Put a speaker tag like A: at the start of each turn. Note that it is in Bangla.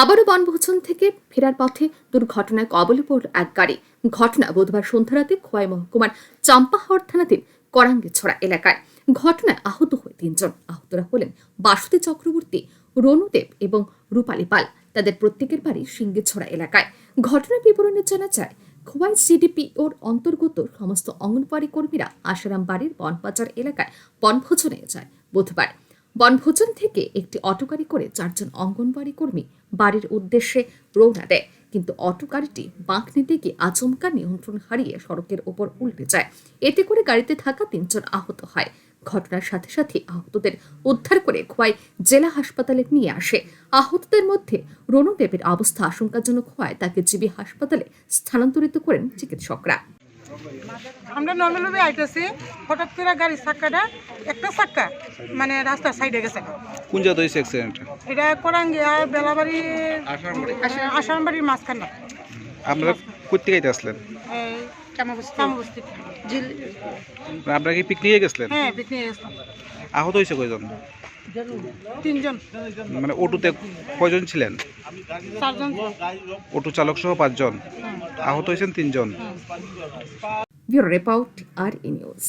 A: আবারও বনভোজন থেকে ফেরার পথে দুর্ঘটনায় কবলে পড়ল এক গাড়ি। ঘটনা বুধবার সন্ধ্যা রাতে খোয়াই মহকুমার চাম্পাহাওড় থানাধীন করাঙ্গিছড়া এলাকায়। ঘটনায় আহত হয়ে তিনজন আহতরা হলেন বাসুদী চক্রবর্তী রনুদেব এবং রূপালী পাল। তাদের প্রত্যেকের বাড়ি সিঙ্গিছড়া এলাকায়। ঘটনার বিবরণে জানা যায়, খোয়াই সিডিপি ওর অন্তর্গত সমস্ত অঙ্গনবাড়ি কর্মীরা আসারাম বাড়ির বনবাজার এলাকায় বনভোজনে যায় বুধবার। বনভোজন থেকে একটি অটো করে চারজন অঙ্গনওয়াড়ি কর্মী বাড়ির উদ্দেশ্যে রওনা দেয়। কিন্তু অটো বাঁক নিতে গিয়ে আচমকা নিয়ন্ত্রণ হারিয়ে সড়কের ওপর উল্টে যায়। এতে করে গাড়িতে থাকা তিনজন আহত হয়। ঘটনার সাথে সাথে আহতদের উদ্ধার করে খোয়াই জেলা হাসপাতালে নিয়ে আসে। আহতদের মধ্যে রণদেবের অবস্থা আশঙ্কাজনক হওয়ায় তাকে জিবি হাসপাতালে স্থানান্তরিত করেন চিকিৎসকরা।
B: আমরা নর্মালভাবে আইতেছি হঠাৎ করে গাড়ির চাক্কাটা একটা চাক্কা মানে রাস্তার সাইডে গেছে।
C: কোন জায়গা হয়েছে অ্যাক্সিডেন্টটা
B: এটা কোরাঙ্গিয়া বেলাবাড়ি আসামবাড়ির মাঝখানটা
C: আপনারা কোথেকে আইতে আসলেন?
B: এই চামবস্তি। জিল
C: আপনারা কি পিকনিকে গেছিলেন?
B: হ্যাঁ পিকনিক গেছিলাম।
C: আহত হয়েছে কয়জন?
B: তিনজন।
C: মানে অটোতে কয়জন ছিলেন?
B: চারজন।
C: অটো চালক সহ পাঁচজন। আহত হয়েছেন তিনজন।
A: Bureau report R news.